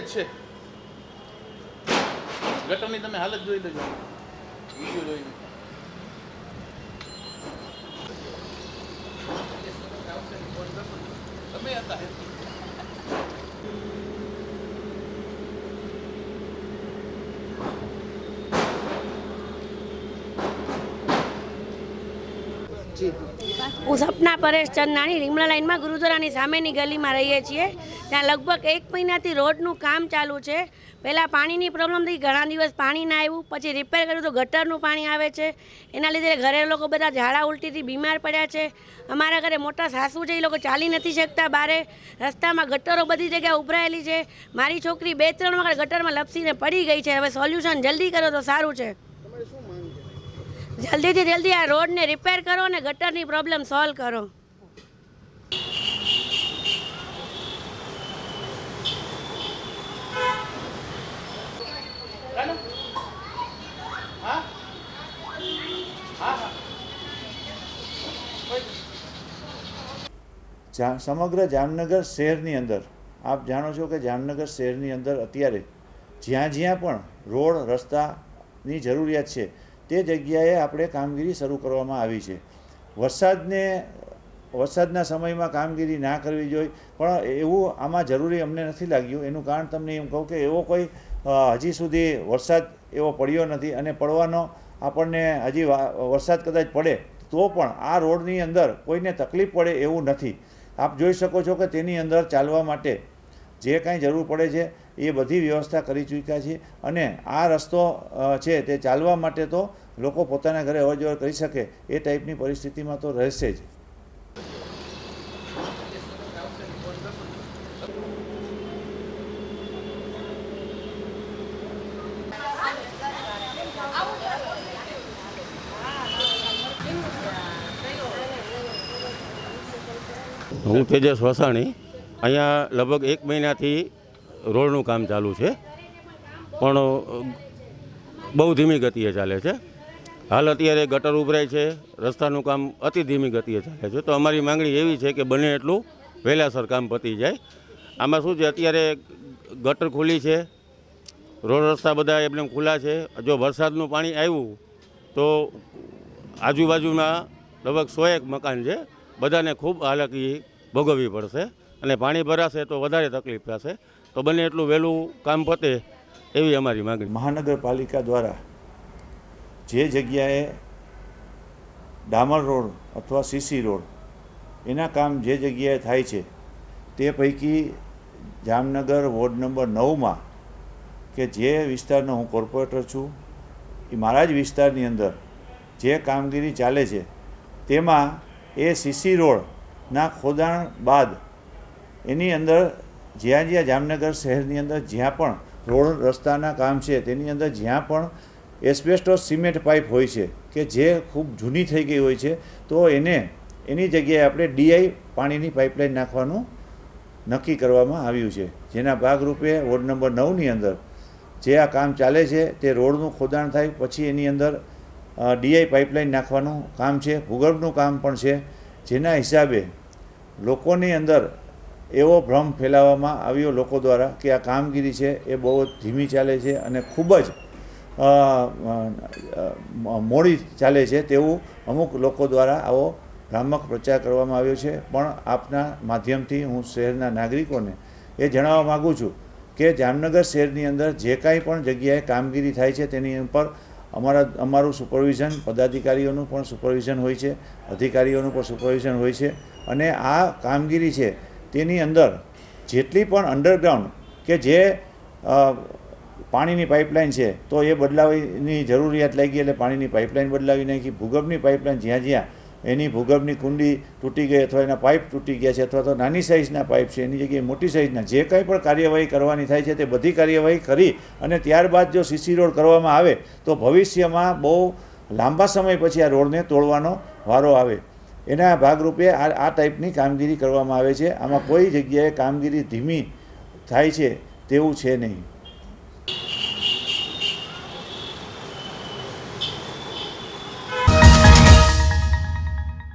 જ છે. ગટરની તમે હાલત જોઈ લેજો. વીડિયો જોઈને તમે હતા હું સપના પરેશ ચંદાણી રીમલા લાઇનમાં ગુરુદ્વારાની સામેની ગલીમાં રહીએ છીએ. ત્યાં લગભગ એક મહિનાથી રોડનું કામ ચાલુ છે. પહેલાં પાણીની પ્રોબ્લેમ થઈ ઘણા દિવસ પાણી ના આવ્યું. પછી રિપેર કર્યું તો ગટરનું પાણી આવે છે. એના લીધે ઘરે લોકો બધા ઝાડા ઉલટીથી બીમાર પડ્યા છે. અમારા ઘરે મોટા સાસુ છે, એ લોકો ચાલી નથી શકતા બારે. રસ્તામાં ગટરો બધી જગ્યાએ ઉભરાયેલી છે. મારી છોકરી બે ત્રણ વખત ગટરમાં લપસીને પડી ગઈ છે. હવે સોલ્યુશન જલ્દી કરો તો સારું છે. જલ્દીથી જલ્દી આ રોડને રિપેર કરો અને ગટરની પ્રોબ્લેમ સોલ્વ કરો. સમગ્ર જામનગર શહેરની અંદર, આપ જાણો છો કે જામનગર શહેરની અંદર અત્યારે જ્યાં જ્યાં પણ રોડ, રસ્તાની જરૂરિયાત છે તે જગ્યાએ આપણે કામગીરી શરૂ કરવામાં આવી છે. વરસાદને, વરસાદના સમયમાં કામગીરી ના કરવી જોઈએ પણ એવું આમાં જરૂરી અમને નથી લાગ્યું. એનું કારણ તમને એમ કહું કે એવો કોઈ હજી સુધી વરસાદ એવો પડ્યો નથી અને પડવાનો આપણને હજી વરસાદ કદાચ પડે, તો પણ આ રોડની અંદર કોઈને તકલીફ પડે એવું નથી. આપ જોઈ શકો છો કે તેની અંદર ચાલવા માટે જે કાંઈ જરૂર પડે છે, એ બધી વ્યવસ્થા કરી ચૂક્યા છે અને આ રસ્તો છે તે ચાલવા માટે તો લોકો પોતાના ઘરે અવરજવર કરી શકે, એ ટાઈપની પરિસ્થિતિમાં તો રહેશે જ. હું તેજસ વસાણી. અહીંયા લગભગ એક મહિનાથી રોડનું કામ ચાલુ છે, પણ બહુ ધીમી ગતિએ ચાલે છે. હાલ અત્યારે ગટર ઉભરાય છે, રસ્તાનું કામ અતિ ધીમી ગતિએ ચાલે છે. તો અમારી માંગણી એવી છે કે બને એટલું વહેલાસર કામ પતી જાય. આમાં શું છે, અત્યારે ગટર ખુલ્લી છે, રોડ રસ્તા બધા એમને ખુલ્લા છે. જો વરસાદનું પાણી આવ્યું, તો આજુબાજુના લગભગ સો એક મકાન છે. બધાને ખૂબ હાલાકી ભોગવવી પડશે. અને પાણી ભરાશે તો વધારે તકલીફ થશે. તો બને એટલું વહેલું કામ પતે એવી અમારી માગણી. મહાનગરપાલિકા દ્વારા જે જગ્યાએ ડામર રોડ અથવા સીસી રોડ એના કામ જે જગ્યાએ થાય છે, તે પૈકી જામનગર વોર્ડ નંબર નવમાં કે જે વિસ્તારનો હું કોર્પોરેટર છું, એ મારા જ વિસ્તારની અંદર જે કામગીરી ચાલે છે, તેમાં એ સીસી રોડના ખોદાણ બાદ એની અંદર જ્યાં જ્યાં જામનગર શહેરની અંદર જ્યાં પણ રોડ રસ્તાના કામ છે, તેની અંદર જ્યાં પણ એસ્બેસ્ટોસ સિમેન્ટ પાઇપ હોય છે, કે જે ખૂબ જૂની થઈ ગઈ હોય છે, તો એને, એની જગ્યાએ આપણે ડીઆઈ પાણીની પાઇપલાઇન નાખવાનું નક્કી કરવામાં આવ્યું છે. જેના ભાગરૂપે વોર્ડ નંબર નવની અંદર જે આ કામ ચાલે છે, તે રોડનું ખોદાણ થાય, પછી એની અંદર ડીઆઈ પાઇપલાઇન નાખવાનું કામ છે, ભૂગર્ભનું કામ પણ છે. જેના હિસાબે લોકોની અંદર એવો ભ્રમ ફેલાવવામાં આવ્યો લોકો દ્વારા કે આ કામગીરી છે એ બહુ જ ધીમી ચાલે છે અને ખૂબ જ મોડી ચાલે છે તેવું અમુક લોકો દ્વારા આવો ભ્રામક પ્રચાર કરવામાં આવ્યો છે. પણ આપના માધ્યમથી હું શહેરના નાગરિકોને એ જણાવવા માગું છું કે જામનગર શહેરની અંદર જે કાંઈ પણ જગ્યાએ કામગીરી થાય છે તેની ઉપર અમારા, અમારું સુપરવિઝન પદાધિકારીઓનું પણ સુપરવિઝન હોય છે, અધિકારીઓનું પણ સુપરવિઝન હોય છે અને આ કામગીરી છે તેની અંદર જેટલી પણ અંડરગ્રાઉન્ડ કે જે પાણીની પાઇપલાઇન છે, તો એ બદલાવીની જરૂરિયાત લાગી એટલે પાણીની પાઇપલાઇન બદલાવી નાખી. ભૂગર્ભની પાઇપલાઇન જ્યાં જ્યાં એની ભૂગર્ભની કુંડી તૂટી ગઈ અથવા એના પાઇપ તૂટી ગયા છે અથવા તો નાની સાઇઝના પાઇપ છે, એની જગ્યાએ મોટી સાઇઝના જે કંઈ પણ કાર્યવાહી કરવાની થાય છે તે બધી કાર્યવાહી કરી અને ત્યારબાદ જો સીસી રોડ કરવામાં આવે તો ભવિષ્યમાં બહુ લાંબા સમય પછી આ રોડને તોડવાનો વારો આવે. એના ભાગરૂપે આ આ ટાઈપની કામગીરી કરવામાં આવે છે. આમાં કોઈ જગ્યાએ કામગીરી ધીમી થાય છે તેવું છે નહીં.